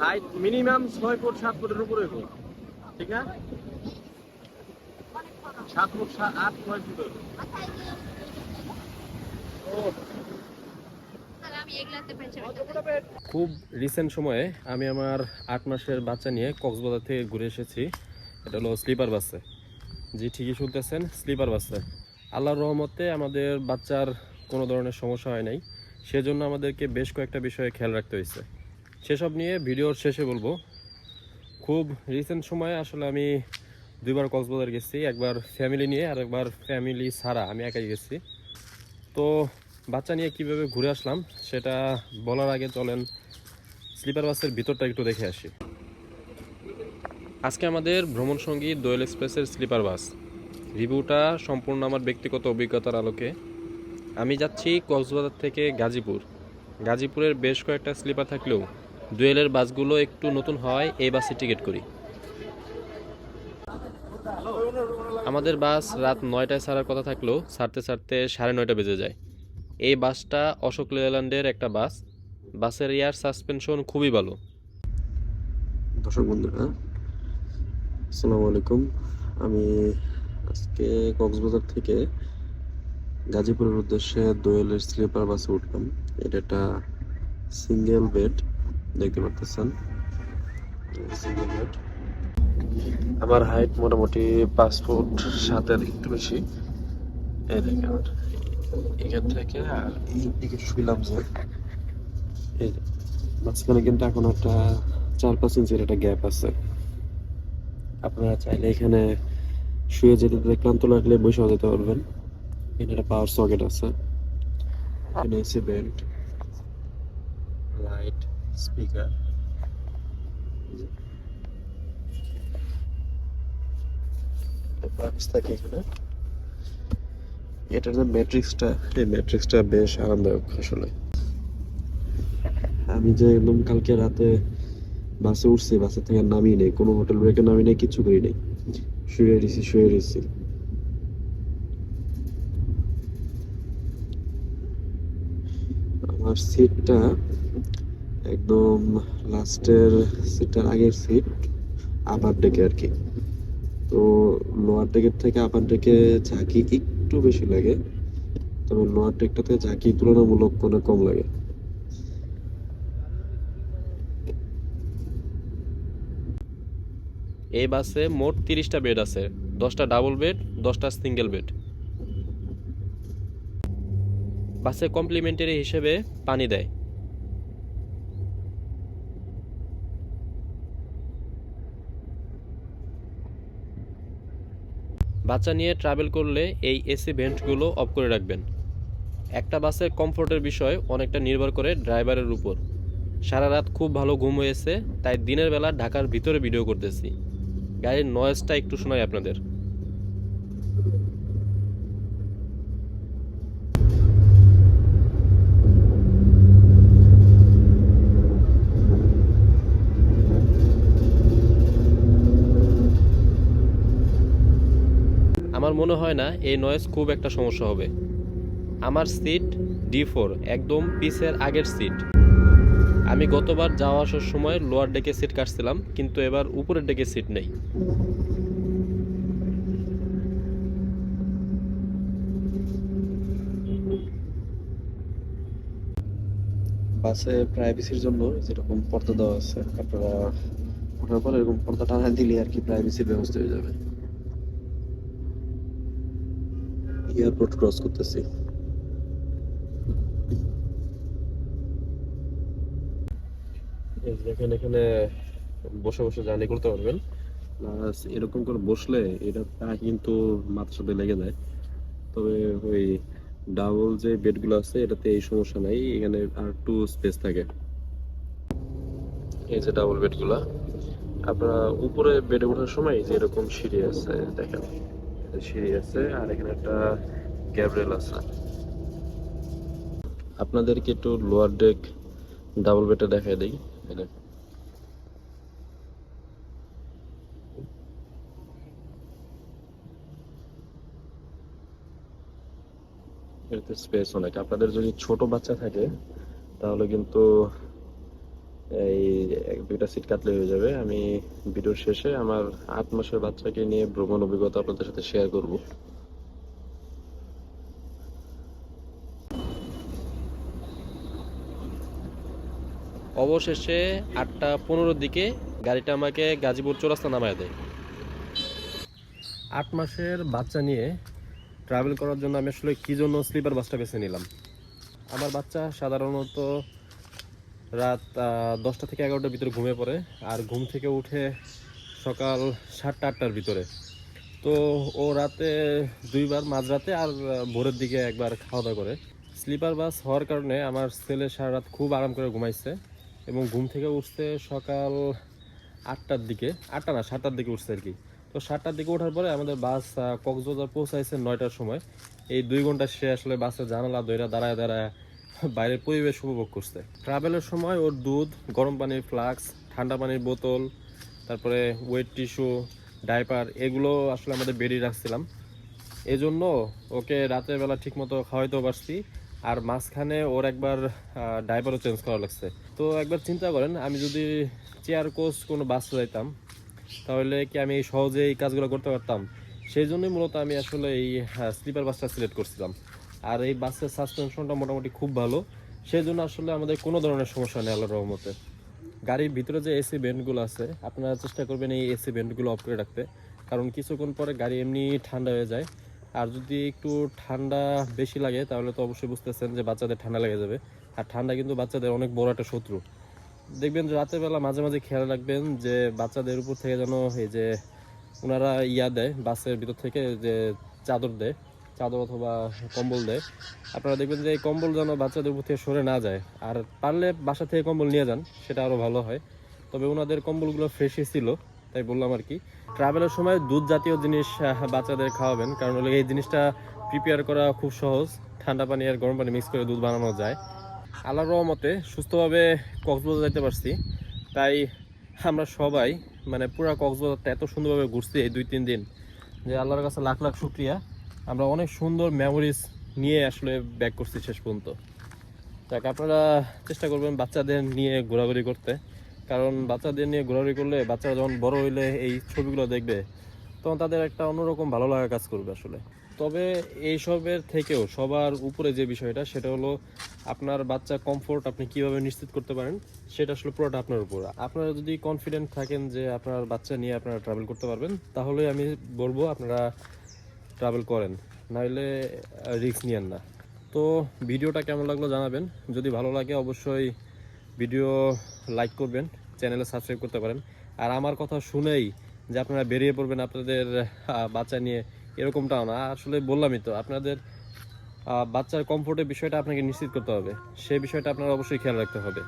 Height minimum ছয় foot সাত ফুটের উপরে ঠিক না? সাত ফুট আট ফুট খুব রিসেন্ট সময়ে আমি আমার আট মাসের বাচ্চা নিয়ে কক্সবাজার থেকে ঘুরে এসেছি। এটা হলো স্লিপার বাসে। জি, ঠিকই শুনতেছেন, স্লিপার বাসে। আল্লাহর রহমতে আমাদের বাচ্চার কোনো ধরনের সমস্যা হয় নাই। সেজন্য আমাদেরকে বেশ কয়েকটা বিষয়ে খেয়াল রাখতে হয়েছে। সেসব নিয়ে ভিডিওর শেষে বলব। খুব রিসেন্ট সময়ে আসলে আমি দুইবার কক্সবাজার গেছি, একবার ফ্যামিলি নিয়ে আর একবার ফ্যামিলি ছাড়া আমি একাই গেছি। তো বাচ্চা নিয়ে কীভাবে ঘুরে আসলাম সেটা বলার আগে চলেন স্লিপার বাসের ভিতরটা একটু দেখে আসি। আজকে আমাদের ভ্রমণ সঙ্গী দোয়েল এক্সপ্রেসের স্লিপার বাস। রিভিউটা সম্পূর্ণ আমার ব্যক্তিগত অভিজ্ঞতার আলোকে। আমি যাচ্ছি কক্সবাজার থেকে গাজীপুর। গাজীপুরের বেশ কয়েকটা স্লিপার থাকলেও দোয়েলের বাসগুলো একটু নতুন হওয়ায় এই বাসে টিকিট করি। আমাদের বাস রাত নয়টায় ছাড়ার কথা থাকলেও ছাড়তে ছাড়তে সাড়ে নয়টা বেজে যায়। এই বাসটা অশোক লেল্যান্ডের একটা বাস। বাসের এয়ার সাসপেনশন খুবই ভালো। দর্শক বন্ধুরা, আসসালামু আলাইকুম। আমি আজকে কক্সবাজার থেকে গাজীপুরের উদ্দেশ্যে দোয়েলের স্লিপার বাসে উঠলাম। এটা একটা সিঙ্গেল বেড। দেখতে বেড আমার হাইট মোটামুটি পাঁচ ফুট সাতের একটু বেশি। এখান থেকে আর এই দিকে শুইলাম যে মাঝখানে কিন্তু এখন একটা চার পাঁচ ইঞ্চির একটা গ্যাপ আছে। আপনারা চাইলে এখানে শুয়ে যেতে ক্লান্ত লাগলে বসেও যেতে পারবেন। এখানে একটা পাওয়ার সকেট আছে। এখানে এসি বেল্ট লাইট এখানে। এটার যে ম্যাট্রিক্সটা এই ম্যাট্রিক্সটা বেশ আরামদায়ক আসলে। আমি যে একদম কালকে রাতে বাসে উঠছি বাসে থেকে নামি নেই, কোনো হোটেল ব্রেকে নামি নেই, কিছু করি নেই। শুয়ে শুয়ে রয়েছি আমার সিটটা একদম লাস্টের সিটটার আগের সিট আপার ডেকে আর কি। তো লোয়ার ডেকের থেকে আপার ডেকে ঝাঁকি একটু বেশি লাগে, তবে লোয়ার ডেকটাতে ঝাঁকি তুলনামূলক অনেক কম লাগে। এই বাসে মোট তিরিশটা বেড আছে, দশটা ডাবল বেড দশটা সিঙ্গেল বেড বাসে কমপ্লিমেন্টারি হিসেবে পানি দেয়। বাচ্চা নিয়ে ট্রাভেল করলে এই এসি ভেন্টগুলো অফ করে রাখবেন। একটা বাসের কমফোর্টের বিষয় অনেকটা নির্ভর করে ড্রাইভারের উপর। সারা রাত খুব ভালো ঘুম হয়েছে, তাই দিনের বেলা ঢাকার ভিতরে ভিডিও করতেছি। গাড়ির নয়েজটা একটু শোনাই আপনাদের। আমার মনে হয় না এই নয়েজ খুব একটা সমস্যা হবে। আমার সিট ডি ফোর একদম পিসের আগের সিট আমি গতবার যাওয়া আসার সময় লোয়ার ডেকে সিট কাটছিলাম, কিন্তু এবার উপরের ডেকে সিট নেই। বাসে প্রাইভেসির জন্য যেরকম পর্দা দেওয়া আছে, আপনারা ওঠার পর এরকম পর্দা টানা দিলে আর কি প্রাইভেসির ব্যবস্থা হয়ে যাবে। এয়ারপোর্ট ক্রস করতেছি। দেখেন এখানে বসে বসে জার্নি করতে পারবেন। প্লাস এরকম করে বসলে এটা পা কিন্তু মাথার সাথে লেগে যায়। তবে ওই ডাবল যে বেডগুলো আছে এটাতে এই সমস্যা নাই। এখানে আর একটু স্পেস থাকে। এই যে ডাবল বেডগুলো আপনারা উপরে বেডে ওঠার সময় যে এরকম সিঁড়ি আছে দেখেন। সিঁড়ি আছে আর এখানে একটা গ্যাব্রেল আছে। আপনাদেরকে একটু লোয়ার ডেক ডাবল বেডটা দেখাই দেই, এই এতে স্পেস অনেক। আপনাদের যদি ছোট বাচ্চা থাকে, তাহলে কিন্তু এই এক দুইটা সিট কাটলে হয়ে যাবে। আমি ভিডিওর শেষে আমার আট মাসের বাচ্চাকে নিয়ে ভ্রমণ অভিজ্ঞতা আপনাদের সাথে শেয়ার করব। অবশেষে আটটা পনেরোর দিকে গাড়িটা আমাকে গাজীপুর চৌরাস্তা নামায় দেয়। আট মাসের বাচ্চা নিয়ে ট্রাভেল করার জন্য আমি আসলে কী জন্য স্লিপার বাসটা বেছে নিলাম? আমার বাচ্চা সাধারণত রাত দশটা থেকে এগারোটার ভিতরে ঘুমিয়ে পড়ে আর ঘুম থেকে উঠে সকাল সাতটা, আটটার ভিতরে। তো ও রাতে দুইবার মাঝরাতে আর ভোরের দিকে একবার খাওয়া দাওয়া করে। স্লিপার বাস হওয়ার কারণে আমার ছেলে সারা রাত খুব আরাম করে ঘুমাইছে এবং ঘুম থেকে উঠতে সকাল আটটার দিকে, আটটা না, সাতটার দিকে উঠছে আর কি। তো সাতটার দিকে ওঠার পরে আমাদের বাস কক্সবাজার পৌঁছাইছে নয়টার সময়। এই দুই ঘণ্টা সে আসলে বাসের জানালা দইরা দাঁড়ায় দাঁড়ায় বাইরের পরিবেশ উপভোগ করছে। ট্রাভেলের সময় ওর দুধ, গরম পানির ফ্লাক্স, ঠান্ডা পানির বোতল, তারপরে ওয়েট টিস্যু ডাইপার এগুলো আসলে আমাদের বেরিয়ে রাখছিলাম। এই জন্য ওকে রাতের বেলা ঠিকমতো খাওয়াইতেও পারছি, আর মাঝখানে ওর একবার ডাইপারও চেঞ্জ করা লাগছে। তো একবার চিন্তা করেন, আমি যদি চেয়ার কোচ কোনো বাস যাইতাম, তাহলে কি আমি সহজে এই কাজগুলো করতে পারতাম? সেই জন্যই মূলত আমি আসলে এই স্লিপার বাসটা সিলেক্ট করছিলাম। আর এই বাসের সাসপেনশনটা মোটামুটি খুব ভালো। সেই জন্য আসলে আমাদের কোনো ধরনের সমস্যা নেই আল্লাহর রহমতে। গাড়ির ভিতরে যে এসি ভেন্টগুলো আছে, আপনারা চেষ্টা করবেন এই এসি ভেন্টগুলো অফ করে রাখতে। কারণ কিছুক্ষণ পরে গাড়ি এমনি ঠান্ডা হয়ে যায়। আর যদি একটু ঠান্ডা বেশি লাগে, তাহলে তো অবশ্যই বুঝতেছেন যে বাচ্চাদের ঠান্ডা লেগে যাবে। আর ঠান্ডা কিন্তু বাচ্চাদের অনেক বড় একটা শত্রু। দেখবেন যে রাতের বেলা মাঝে মাঝে খেয়াল রাখবেন যে বাচ্চাদের উপর থেকে যেন এই যে ওনারা ইয়া দেয়, বাসের ভিতর থেকে যে চাদর দেয় চাদর অথবা কম্বল দেয়। আপনারা দেখবেন যে এই কম্বল যেন বাচ্চাদের উপর থেকে সরে না যায়। আর পারলে বাসা থেকে কম্বল নিয়ে যান, সেটা আরও ভালো হয়। তবে ওনাদের কম্বলগুলো ফ্রেশই ছিল, তাই বললাম আর কি। ট্রাভেলের সময় দুধ জাতীয় জিনিস বাচ্চাদের খাওয়াবেন, কারণ এই জিনিসটা প্রিপেয়ার করা খুব সহজ। ঠান্ডা পানি আর গরম পানি মিক্স করে দুধ বানানো যায়। আল্লাহর রহমতে সুস্থভাবে কক্সবাজার যাইতে পারছি। তাই আমরা সবাই মানে পুরা কক্সবাজারটা এত সুন্দরভাবে ঘুরছি এই দুই তিন দিন, যে আল্লাহর কাছে লাখ লাখ শুক্রিয়া। আমরা অনেক সুন্দর মেমোরিজ নিয়ে আসলে ব্যাক করছি শেষ পর্যন্ত। দেখ আপনারা চেষ্টা করবেন বাচ্চাদের নিয়ে ঘোরাঘুরি করতে। কারণ বাচ্চাদের নিয়ে ঘোরাঘুরি করলে বাচ্চারা যখন বড় হইলে এই ছবিগুলো দেখবে, তখন তাদের একটা অন্যরকম ভালো লাগা কাজ করবে আসলে। তবে এইসবের থেকেও সবার উপরে যে বিষয়টা, সেটা হলো আপনার বাচ্চা কমফোর্ট আপনি কীভাবে নিশ্চিত করতে পারেন, সেটা আসলে পুরোটা আপনার উপর। আপনারা যদি কনফিডেন্ট থাকেন যে আপনার বাচ্চা নিয়ে আপনারা ট্রাভেল করতে পারবেন, তাহলে আমি বলব আপনারা ট্রাভেল করেন, নাহলে রিস্ক নিয়েন না। তো ভিডিওটা কেমন লাগল জানাবেন। যদি ভালো লাগে অবশ্যই ভিডিও লাইক করবেন চ্যানেলে সাবস্ক্রাইব করতে পারেন। আর আমার কথা শুনেই যে আপনারা বেরিয়ে পড়বেন আপনাদের বাচ্চা নিয়ে এরকমটাও না। আসলে বললামই তো, আপনাদের বাচ্চার কমফোর্টের বিষয়টা আপনাকে নিশ্চিত করতে হবে। সেই বিষয়টা আপনার অবশ্যই খেয়াল রাখতে হবে।